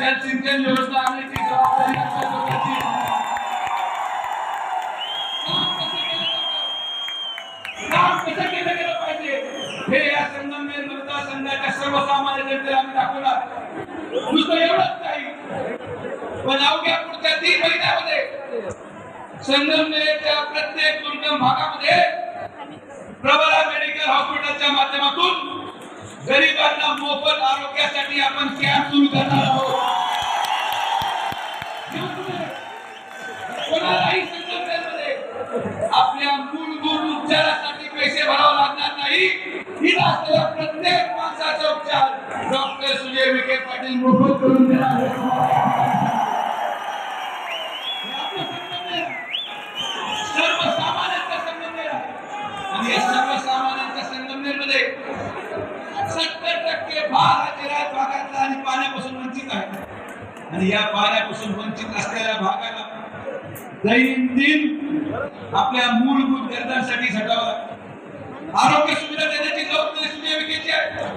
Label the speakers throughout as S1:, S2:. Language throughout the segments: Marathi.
S1: त्या उपसा जलसिंचन व्यवस्था आणण्याची जबाबदारी कसं केलं गेलं पाहिजे? हे या संगमनेर मतदारसंघाच्या सर्वसामान्य जनतेला आम्ही दाखवणार. नुसतं एवढंच नाही पण अवघ्या पुढच्या तीन महिन्यामध्ये संगमनेरच्या प्रत्येक दुर्गम भागामध्ये प्रवरा मेडिकल हॉस्पिटलच्या माध्यमातून गरिबांना मोफत आरोग्यासाठी आपण कॅम्प सुरू करणार आहोत. कोणालाही संकल्पनेमध्ये आपल्या मूलभूत उपचारासाठी पैसे भरावे लागणार नाही. ही असलेल्या प्रत्येक माणसाचा उपचार. डॉक्टर सुजय विखे पाटील मोफत करून देणार आणि या पाण्यापासून वंचित असलेल्या भागाला दैनंदिन आपल्या मूलभूत गरजांसाठी झटावं लागतं आरोग्य सुविधा देण्याची जबाबदारी सुद्धा विखेची आहे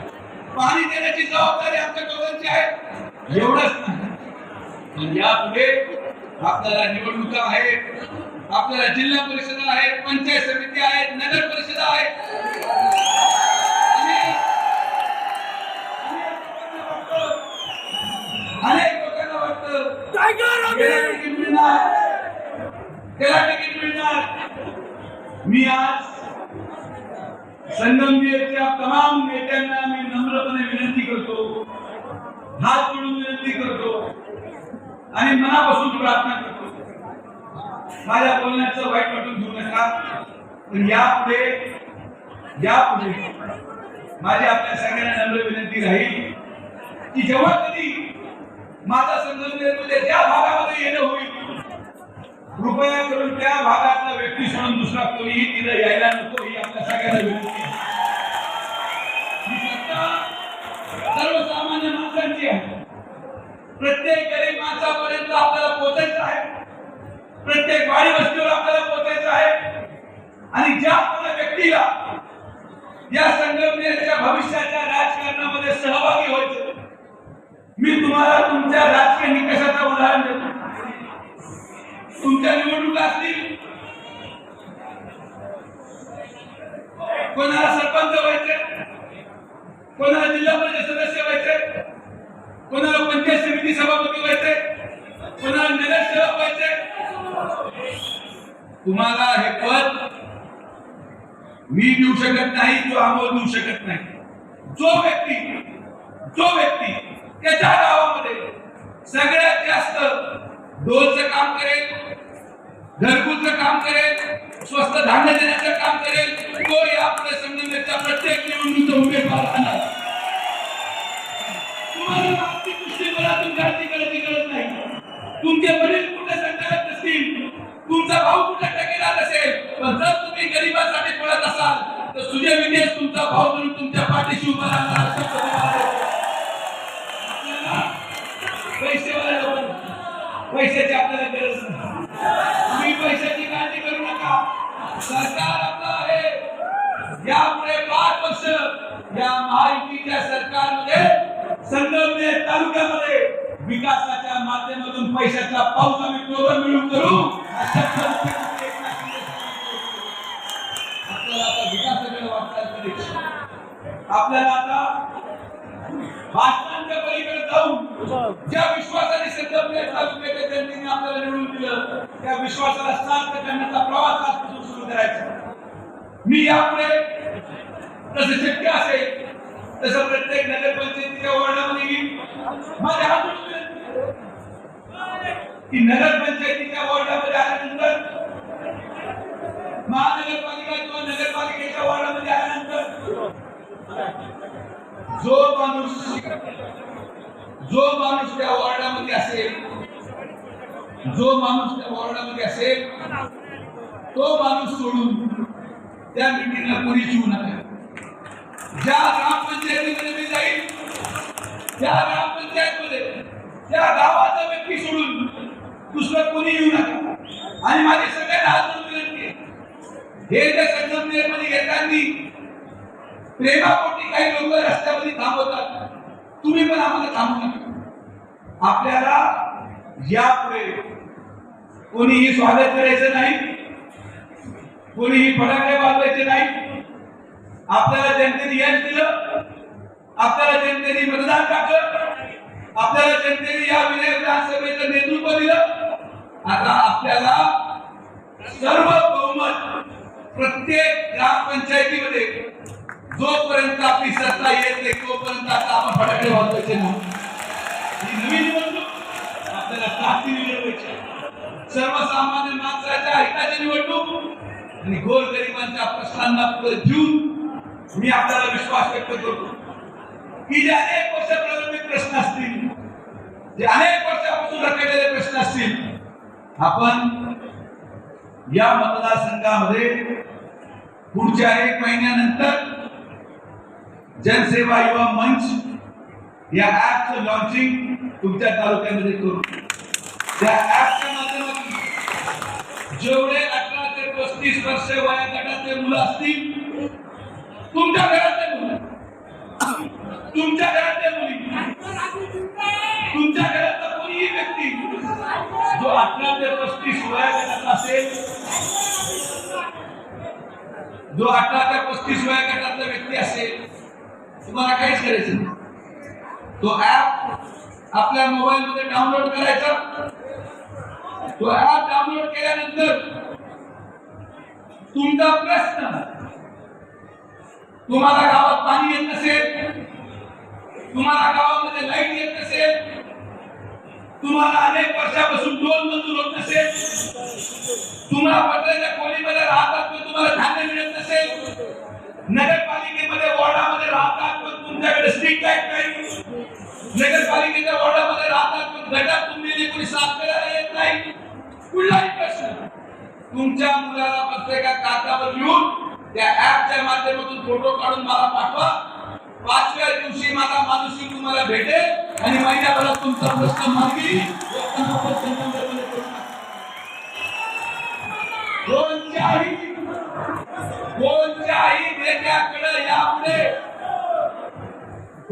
S1: पाणी देण्याची जबाबदारी आमच्या दोघांची आहे एवढंच नाही यापुढे आपल्याला निवडणुका आहेत आपल्याला जिल्हा परिषदा आहेत पंचायत समिती आहेत नगर परिषदा आहेत अनेक लोकांना वाटतं त्याला तिकीट मिळणार. त्याला तिकीट मिळणार. मी आज संगमनेरच्या तमाम नेत्यांना मी नम्रपणे विनंती करतो. हात जोडून विनंती करतो. आणि मनापासून प्रार्थना करतो. माझ्या बोलण्याचं वाईट वाटून घेऊ नका. पण यापुढे यापुढे माझी आपल्या सगळ्यांना नम्र विनंती राहील की जेव्हा कधी माझा संगमनेरमध्ये म्हणजे ज्या भागामध्ये येणं होईल कृपया करून त्या भागातला व्यक्ती सोडून दुसरा कोणीही तिथं यायला नको ही आपल्या सगळ्यांना विनंती सर्वसामान्य माणसांची आहे. प्रत्येक गरीब माणसापर्यंत आपल्याला पोचायचं आहे. प्रत्येक वाडी वस्तीवर आपल्याला पोचायचं आहे. आणि ज्या आपल्या व्यक्तीला या संगमनेरच्या भविष्याच्या राजकारणामध्ये सहभागी व्हायचं मी तुम्हाला तुमच्या राजकीय निकषाचं उदाहरण देतो? तुमच्या निवडणुका असतील. कोणाला सरपंच व्हायचे कोणाला जिल्हा परिषद सदस्य व्हायचे कोणाला पंचायत समिती सभापती व्हायचे कोणाला नगरसेवक व्हायचे तुम्हाला हे पद मी देऊ शकत नाही तो अमोल देऊ शकत नाही. जो व्यक्ती जो व्यक्ती त्याच्या गावामध्ये. सगळ्यात जास्त डोलचं काम करेल घरकुलचं काम करेल स्वस्त धान्य देण्याचं काम करेल. तो या आपल्या संगमनेरच्या प्रत्येक निवडणुकीचा उमेदवार राहणार? तुम्हाला आर्थिक दृष्टिकोनातून काळजी करायची गरज नाही. तुमचे वडील कुठे संचालक नसतील? तुमचा भाऊ कुठे टकेला नसेल पण जर तुम्ही गरिबांसाठी पळत असाल तर सुजय विखे तुमचा भाऊ म्हणून तुमच्या पाठीशी उभा राहणार पैसेवाले लोक पैशाची आपल्याला गरज नाही. तुम्ही पैशाची काळजी करू नका. सरकार आपलं आहे. यामुळे पाच वर्ष या महायुतीच्या सरकारमध्ये संगमनेर तालुक्यामध्ये विकासाच्या माध्यमातून पैशाचा पाऊस आम्ही दोघं मिळून करू. आपल्याला आता विकासाकडे वाटचाल आपल्याला आता भाषणांच्या पलीकडे जाऊन ज्या संगमनेर तालुक्याच्या जनतेने आपल्याला निवडून दिलं. त्या विश्वासाला सार्थ करण्याचा प्रवास आजपासून सुरू करायचा. मी यापुढे तसं शक्य असेल तसं प्रत्येक नगरपंचायतीच्या वॉर्डामध्ये येईल माझ्या हातून की नगरपंचायतीच्या वॉर्डामध्ये आल्यानंतर महानगरपालिका किंवा नगरपालिकेच्या वॉर्डामध्ये आल्यानंतर जो माणूस जो माणूस त्या वॉर्डामध्ये असेल जो माणूस त्या वॉर्डामध्ये असेल तो माणूस सोडून त्या मिटिंगला कोणी येऊ नका. ज्या ग्रामपंचायतीमध्ये मी जाईल त्या ग्रामपंचायतमध्ये त्या गावाचा व्यक्ती सोडून दुसरं कोणी येऊ नका. आणि माझी सगळ्यांना हात विनंती आहे. हे ज्या संगमनेरमध्ये घेताना प्रेमापोटी काही लोक रस्त्यामध्ये थांबवतात. तुम्ही पण आम्हाला थांबू नका. आपल्याला यापुढे कोणीही स्वागत करायचं नाही. कोणीही फटाके वाजवायचे नाही. आपल्याला जनतेने यश दिलं. आपल्याला जनतेने मतदान टाकलं. आपल्याला जनतेने या विधानसभेचं नेतृत्व दिलं. आता आपल्याला सर्व बहुमत प्रत्येक ग्रामपंचायतीमध्ये जोपर्यंत आपली सत्ता येत नाही तोपर्यंत आता आपण फटाके वाजवायचे नाही. ही नवीन निवडणूक. आपल्याला साथी सर्वसामान्य माणसाच्या हिताची निवडणूक आणि गोरगरिबांच्या प्रश्नांना पुढे ठेवून मी आपल्याला विश्वास व्यक्त करतो की जे अनेक वर्ष प्रलंबित प्रश्न असतील जे अनेक वर्षापासून रखडलेले प्रश्न असतील आपण या मतदारसंघामध्ये पुढच्या एक महिन्यानंतर जनसेवा युवा मंच या ऍपचं लॉन्चिंग तुमच्या तालुक्यामध्ये करू. त्या ऍपच्या माध्यमातून जेवढे अठरा ते पस्तीस वर्ष वया मुलं असतील तुमच्या घरातले मुलं. तुमच्या घरातल्या मुली. तुमच्या घरातला कोणीही व्यक्ती जो अठरा ते पस्तीस वया असेल जो अठरा ते पस्तीस वयागटातला व्यक्ती असेल तुम्हाला काहीच करायचं नाही. तो ऍप आपल्या मोबाईल मध्ये डाउनलोड करायचा. तो ऍप डाउनलोड केल्यानंतर तुमचा प्रश्न तुम्हाला गावात पाणी येत नसेल तुम्हाला गावामध्ये लाइट येत नसेल तुम्हाला अनेक वर्षापासून टोल मंजूर होत नसेल तुम्हाला पत्र्याच्या खोलीमध्ये राहतात पण तुम्हाला धान्य मिळत नसेल नगरपालिकेमध्ये वॉर्डामध्ये राहतात पण तुमच्याकडे स्ट्रीट लाइट नाही. नगरपालिकेच्या वॉर्डामध्ये राहतात पण गटात तुम्ही कोणी साफ करायला येत नाही. कुठलाही प्रश्न. तुमच्या मुलाला प्रत्येका कागदावर लिहून त्या ऍपच्या माध्यमातून फोटो काढून मला पाठवा. पाचव्या दिवशी मला माणुसकी तुम्हाला भेटेल आणि महिन्याभरात तुमचा प्रश्न मार्गी कोणत्याही कोणत्याही नेत्याकडे यापुढे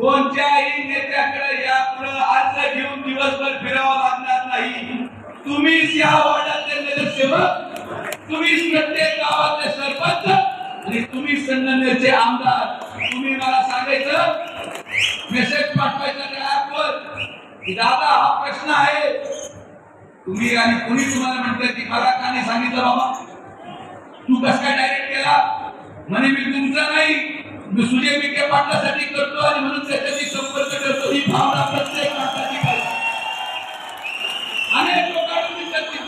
S1: कोणत्याही नेत्याकडे यापुढे अर्ज घेऊन दिवसभर फिरावं लागणार नाही. तुम्हीच या वार्डातले नगरसेवक तुम्हीच प्रत्येक गावातले सरपंच आणि तुम्हीच संगमनेरचे आमदार. तुम्ही मला सांगायचं मेसेज पाठवायचा त्या ऍपवर की दादा हा प्रश्न आहे. तुम्ही आणि कोणी तुम्हाला म्हणतं की मला काने सांगितलं बाबा. तू कस काय डायरेक्ट केला? म्हणे मी तुमचा नाही. मी सुजय विखे पाटलासाठी करतो आणि म्हणून त्याच्याशी संपर्क करतो. ही भावना प्रत्येक माणसाची पाहिजे अनेक लोक अडचणीत करतील.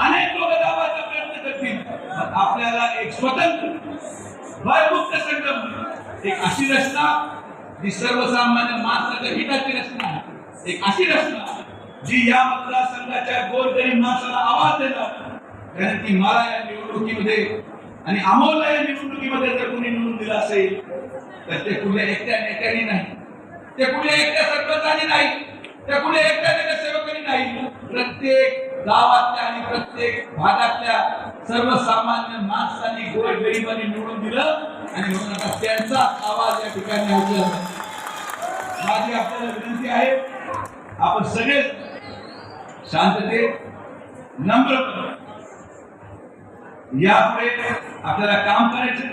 S1: अनेक लोक दाबाचा प्रयत्न करतील. आपल्याला एक स्वतंत्र भयमुक्त संघटना एक अशी रचना जी सर्वसामान्य माणसाच्या हिताची रचना आहे. एक अशी रचना जी या मतदारसंघाच्या गोरगरीब माणसाला आवाज देणार. कारण की मला या निवडणुकीमध्ये आणि अमोलला या निवडणुकीमध्ये जर कोणी निवडून दिलं असेल तर ते कुठल्या एकट्या नेत्यांनी नाही. ते कुठल्या एकट्या सरपंचांनी नाही. ते कुठल्या एकट्या नगरसेवकांनी नाही. प्रत्येक गावातल्या आणि प्रत्येक भागातल्या सर्वसामान्य माणसांनी गोरगरिबांनी निवडून दिलं आणि म्हणून आता त्यांचा आवाज या ठिकाणी होतं माझी आपल्याला विनंती आहे आपण सगळे शांतते नम्रपणे यापुढे आपल्याला काम करायचं.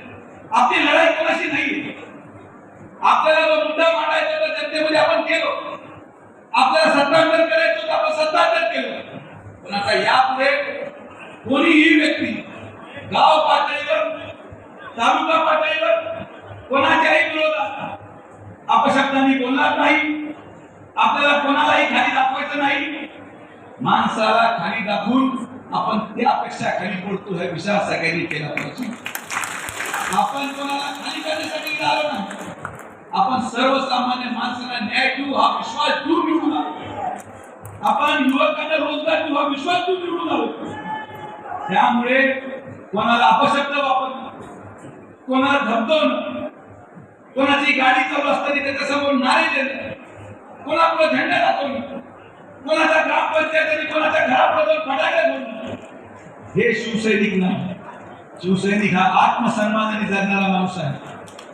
S1: आपली लढाई कोणाशी नाही आपल्याला जो मुद्दा मांडायचा तर जनतेमध्ये आपण केलो. आपल्याला सत्तांतर करायचं तर आपण सत्तांतर केलं. पण आता यापुढे कोणीही व्यक्ती गाव पातळीवर तालुका पातळीवर कोणाच्याही विरोधात अपशब्दांनी बोलणार नाही. आपल्याला कोणालाही खाली दाखवायचं नाही. माणसाला खाली दाखवून आपण त्यापेक्षा खाली पडतो हा विचार सगळ्यांनी केला पाहिजे. आपण कोणाला खाली करण्यासाठी आलो नाही. आपण सर्वसामान्य माणसाला न्याय देऊ हा विश्वास दूर निवडून आपण युवकांना रोजगार देऊ हा विश्वास देऊन निवडून आलो. त्यामुळे कोणाला अपशब्द वापर कोणाला धमकवणं कोणाची गाडी चालू असताना त्याच्यासमोर नारे देणे कोणापुढे झेंडा दाखवणे कोणाच्या ग्रामपंचायत आणि कोणाच्या घरापुढे फटाके हे शिवसैनिक नाही. शिवसैनिक हा आत्मसन्मानाने जगणारा माणूस आहे.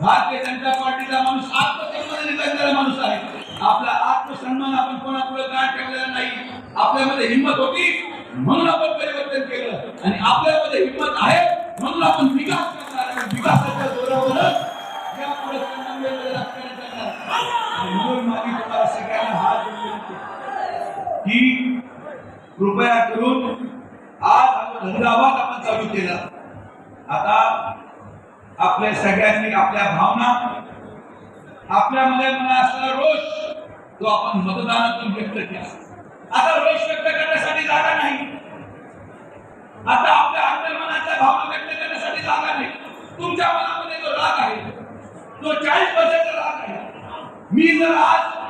S1: भारतीय जनता पार्टीचा माणूस आत्मसन्मानाने जगणारा माणूस आहे. आपला आत्मसन्मान आपण कोणापुढे काय ठेवलेला नाही. आपल्यामध्ये हिंमत होती म्हणून आपण परिवर्तन केलं. आणि आपल्यामध्ये हिंमत आहे म्हणून आपण विकास करणार आणि विकासाच्या की कृपया करून आज आपण धंदावाद आपण चालू केला. आता आपल्या सगळ्यांनी आपल्या भावना आपल्यामध्ये मनात असलेला रोष तो आपण मतदानातून व्यक्त केला. आता रोष व्यक्त करण्यासाठी जागा नाही. आता आपल्या अंतर्मनाच्या भावना व्यक्त करण्यासाठी जागा नाही. तुमच्या मनामध्ये जो राग आहे तो चाळीस वर्षाचा राग आहे. मी जर आज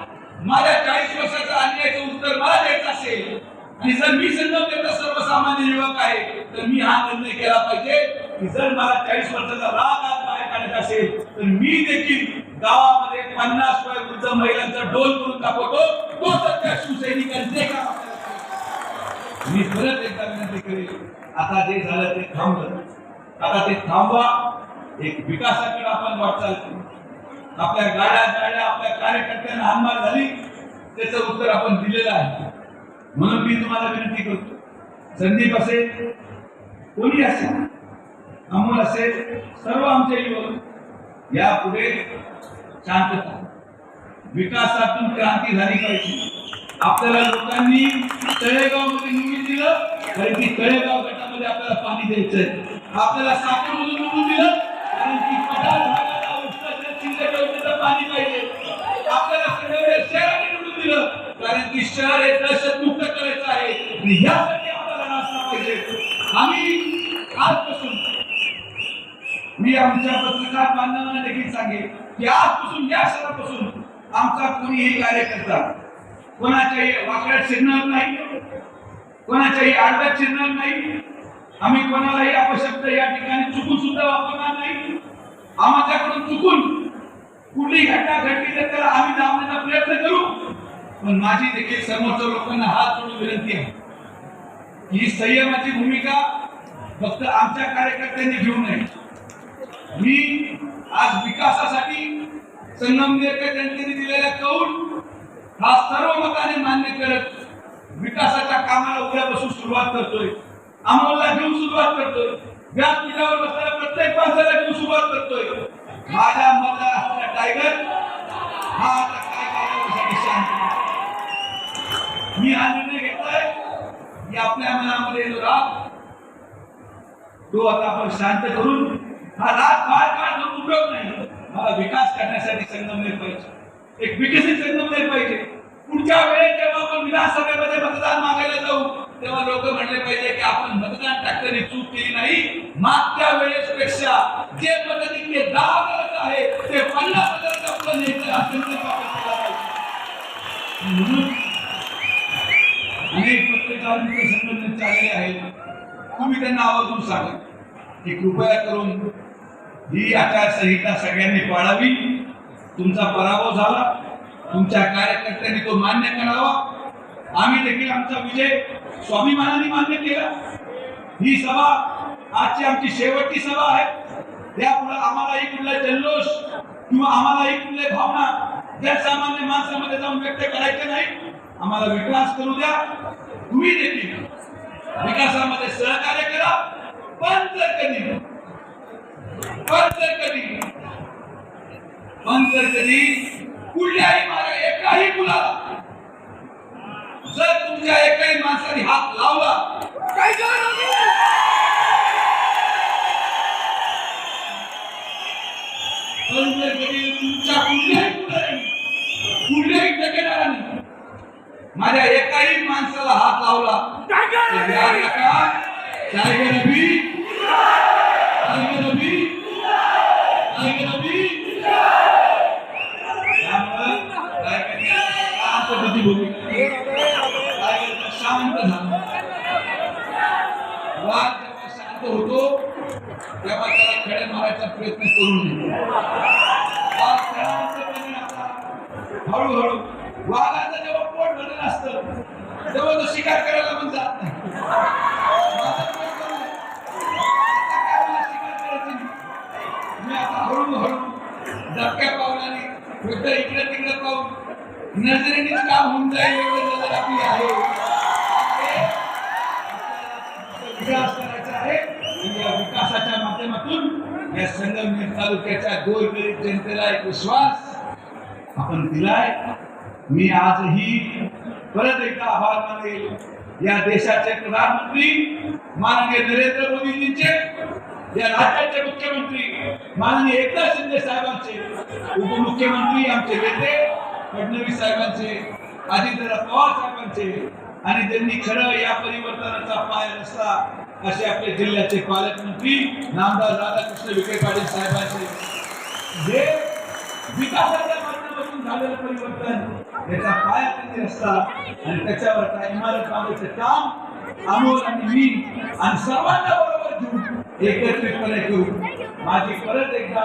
S1: माझ्या चाळीस वर्षाच्या अन्यायाचं उत्तर मला द्यायचं असेल आणि जर मी संगमनेरचा सर्वसामान्य युवक आहे तर मी हा निर्णय केला पाहिजे की जर मला चाळीस वर्षाचा राग आज बाहेर काढायचा असेल तर मी देखील गावामध्ये पन्नास वय वृद्ध महिलांचा डोल करून दाखवतो तो सध्या शिवसैनिकांचे काम मी परत एकदा विनंती करेल आता जे झालं ते थांबलं. आता ते थांबवा एक विकासाकडे आपण वाटचाल करू. आपल्या गाड्या गाड्या आपल्या कार्यकर्त्यांना हानमार झाली. त्याचं उत्तर आपण दिलेलं आहे. म्हणून मी तुम्हाला विनंती करतो संदीप असेल कोणी असेल अमोल असेल सर्व आमचे युवक यापुढे शांतता विकासातून क्रांती झाली पाहिजे. आपल्याला लोकांनी तळेगावमध्ये निवडून दिलं कारण की तळेगाव गटामध्ये आपल्याला पाणी द्यायचंय. आपल्याला साखर मधून निवडून दिलं कारण की पाणी पाहिजे. आपल्याला सगळ्या शहराने निवडून दिलं. कारण की शहर हे दहशत मुक्त करायचं आहे. आणि ह्यासाठी आपल्याला नाचला पाहिजे. आम्ही आजपासून मी आमच्या पत्रकार बांधवांना देखील सांगेन की आजपासून या शहरापासून आमचा कोणीही कार्यकर्ता कोणाच्याही वाकड्यात शिरणार नाही. कोणाच्याही आडव्यात शिरणार नाही. आम्ही कोणालाही अपशब्द या ठिकाणी चुकून सुद्धा वापरणार नाही. आम्हाच्याकडून चुकून कुठली घटना घडली तर त्याला आम्ही दाबण्याचा प्रयत्न करू. पण माझी देखील समोरच्या लोकांना हात जोडून विनंती आहे. ही संयमाची भूमिका फक्त आमच्या कार्यकर्त्यांनी घेऊ नये. मी आज विकासासाठी संगमनेरकर जनतेने दिलेला कौल हा सर्व मताने मान्य करत विकासाच्या कामाला उद्यापासून सुरुवात करतोय. अमोलला घेऊन सुरुवात करतोय. व्यासपीठावर बसलेल्या प्रत्येक माणसाला घेऊन सुरुवात करतोय. माझ्या मधला असलेला टायगर हा आता काय करण्यासाठी शांत मी हा निर्णय घेतलाय. की आपल्या मनामध्ये जो राग तो आता आपण शांत करून हा राग फार काळ जो उपयोग नाही. मला विकास करण्यासाठी संगमनेर पाहिजे. एक विकसित संगमनेर पाहिजे. पुढच्या वेळेस जेव्हा आपण विधानसभेमध्ये मतदान मागायला जाऊ तेव्हा लोक म्हणले पाहिजे की आपण मतदान टाकताना चूक केली नाही. मागच्या वेळेस आवर्जून सांगा की कृपया करून ही आचारसंहिता सगळ्यांनी पाळावी. तुमचा पराभव झाला. तुमच्या कार्यकर्त्यांनी तो मान्य करावा. आम्ही देखील आमचा विजय स्वाभिमानाने मान्य केला. ही सभा आजची आमची शेवटची सभा आहे. यापुढे आम्हालाही कुठला जल्लोष किंवा आम्हालाही कुठल्या भावना सामान्य माणसामध्ये जाऊन व्यक्त करायचे नाही. आम्हाला विकास करू द्या. तुम्ही देखील विकासामध्ये सहकार्य करा. जर कधी? पण जर कधी? जर कधी? कुठल्याही माझ्या एकाही मुलाला जर तुमच्या एकाही माणसाने हात लावला काय जर कधी? तुमच्या कुठल्याही मुलाने कुठल्याही ठेकेदाराने माझ्या एकाही माणसाला हात लावला तर চাই धक्क्या पावलाने फक्त इकडे तिकडे पाहून नजरेने काम होऊन जाईल एवढं नजर आपली आहे. विकास करायचा आहे. या विकासाच्या माध्यमातून या संगमनेर तालुक्याच्या गोरगरीब जनतेला एक विश्वास आपण दिलाय. मी आजही परत एकदा आभार मानेल या देशाचे प्रधानमंत्री माननीय नरेंद्र मोदीजींचे. या राज्याचे मुख्यमंत्री माननीय एकनाथ शिंदे साहेबांचे उपमुख्यमंत्री आमचे नेते फडणवीस साहेबांचे आदित्यराव पवार साहेबांचे आणि त्यांनी खरं या परिवर्तनाचा पाय रचला असे आपले जिल्ह्याचे पालकमंत्री नामदार राधाकृष्ण विखे पाटील साहेबांचे. जे विकासाच्या माध्यमातून झालेलं परिवर्तन याचा पाया त्यांनी रचला आणि त्याच्यावर त्या इमारत बांधायचं काम अमोल आणि मी आणि सर्वांना बरोबर घेऊन एकत्रितपणे करू माझी परत एकदा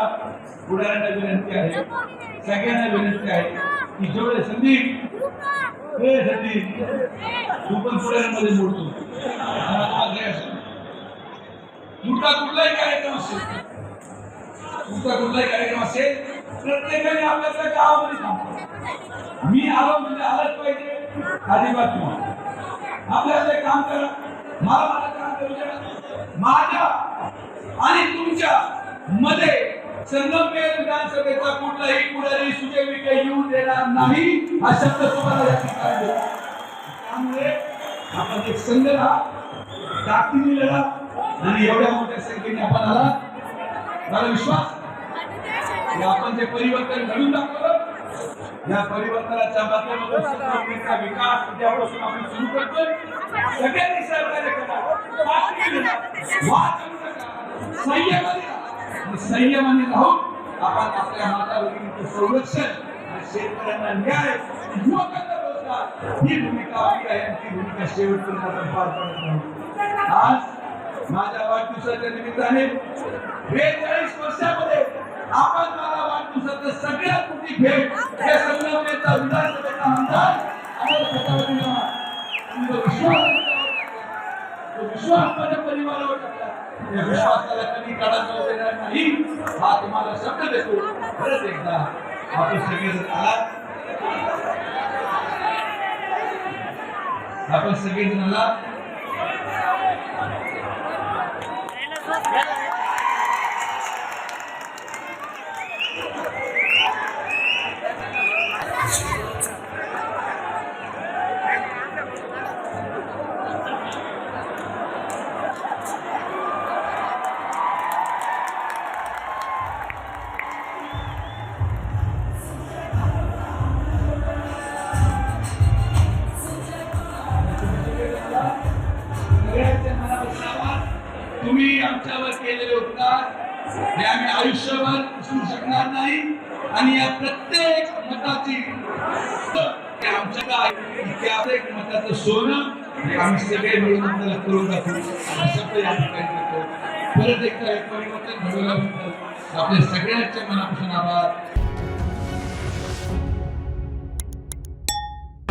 S1: पुढाऱ्यांना विनंती आहे सगळ्यांना विनंती आहे की जेवढे संदीप हे संदीप तू पण पुढाऱ्यांमध्ये मोडतो. तुमचा कुठलाही कार्यक्रम असेल तुमचा कुठलाही कार्यक्रम असेल प्रत्येकाने आपल्याला गावामध्ये थांबतो मी आलो म्हणजे आलंच पाहिजे अजिबात नाही. आपल्याला ते काम करा. मला माझं काम करू द्या. माझ्या आणि तुमच्या मध्ये संगमनेर विधानसभेचा कुठलाही पुढारी सुजय विखे येऊ देणार नाही हा शब्द तुम्हाला या ठिकाणी त्यामुळे आपण एक संघ राहा ताकदीने लढा आणि एवढ्या मोठ्या संख्येने आपण आला. मला विश्वास आपण जे परिवर्तन घडून दाखवलं या परिवर्तनाच्या माध्यमातून संघटनेचा विकास उद्यापासून आपण सुरू करतोय. सगळ्यांनी सहकार्य करा. ताकदीने वाद संयमाने संयमाने राहून आपण आपल्या माता संरक्षण आणि शेतकऱ्यांना न्याय युवकांना रोजगार ही भूमिका आपली आहे ती भूमिका शेवटपर्यंत आपण पार पाडत राहू आज माझ्या वाढदिवसाच्या निमित्ताने बेचाळीस वर्षामध्ये आपण मला वाढदिवसाचं सगळ्यात मोठी भेट या संगमनेरचा विधानसभेचा आमदार आणि विश्वास विश्वास माझ्या परिवारावर टाकला. या विश्वासाला कधी काढा जाऊ देणार नाही हा तुम्हाला शब्द देतो. परत एकदा आपण सगळेजण आलात. आपण सगळेजण आलात. आणि या प्रत्येक मताची आमच्या काय? प्रत्येक मताचं सोनं आम्ही सगळे मिळून आपल्याला करून दाखवू. शब्द या ठिकाणी परत एकदा हे परिवर्तन घडवल्याबद्दल आपल्या सगळ्यांच्या मनापासून आभार.